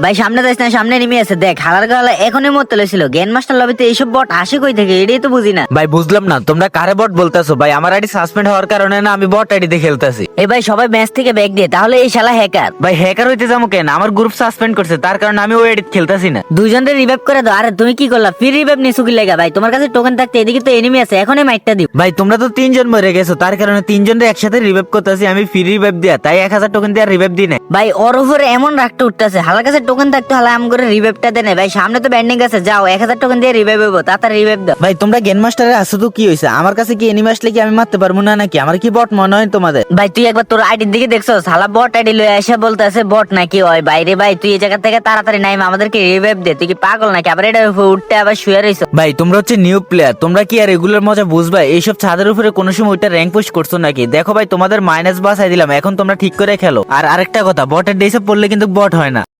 ভাই সামনে যাইস না সামনে নেমে আছে দেখ হালার গালা এখনই মরতে লেছিল গেন মাস্টার লবিতে এইসব বট আসে কই থেকে? এটাই তো বুঝি না। ভাই বুঝলাম না তোমরা কারে বট বলতেছো? ভাই আমার আইডি সাসপেন্ড হওয়ার কারণে না আমি বট আইডিতে খেলতেছি। এই ভাই সবাই ম্যাচ থেকে ব্যাগ দিয়ে তাহলে এই শালা হ্যাকার ভাই হ্যাকার হইতে যাব কেন? আমার গ্রুপ সাসপেন্ড করছে তার কারণে আমি ওই আইডি খেলতেছি না। দুইজনের রিভাইভ করে দাও। আরে তুমি কি করলা? ফ্রি রিভাইভ নিয়ে কি লেগা ভাই। তোমার কাছে টোকেন থাকতে এদিকে তো এনিমি আছে এখনই মাইটটা দিও। ভাই তোমরা তো তিনজন মরে গেছো তার কারণে তিনজনের একসাথে রিভাইভ করতেছি আমি ফ্রি রিভাইভ দিয়া। তাই এক হাজার টোকেন দিয়ে রিভাইভ দিই না ভাই ওর উপরে এমন রাগটা উঠতেছে হালার কাছে টোকেন থাকতে হালা আম করে রিভাইভটা দেনে। ভাই সামনে তো ব্যান্ডিং আছে যাও এক হাজার টোকেন দিয়ে রিভাইভ হব তাড়াতাড়ি রিভাইভ দাও। ভাই তোমরা গেম মাস্টারে আসো তো কি হয়েছে আমার কাছে কি এনিমি আসলে কি আমি মারতে পারব না নাকি? আমার কি বট মনে হয় তোমাদের? ভাই তুই একবার তোর আইডির দিকে দেখছ? সালা বট আইডি লয়ে এসে বলতে আছে বট নাকি হয় বাইরে ভাই তুই এই জায়গা থেকে তাড়াতাড়ি নাই আমাদেরকে রিভাইভ দে। তুই কি পাগল নাকি? আবার এটা উঠতে আবার শুয়ে রইছো। ভাই তোমরা হচ্ছে নিউ প্লেয়ার তোমরা কি আর রেগুলার মজা বুঝবা? এইসব ছাদের উপরে কোনো সময় ওইটা র্যাঙ্ক পুশ করছ নাকি? দেখো ভাই তোমাদের মাইনাস বাসাই দিলাম এখন তোমরা ঠিক করে খেলো। আর আরেকটা কথা বটের ডেসে পড়লে কিন্তু বট হয় না।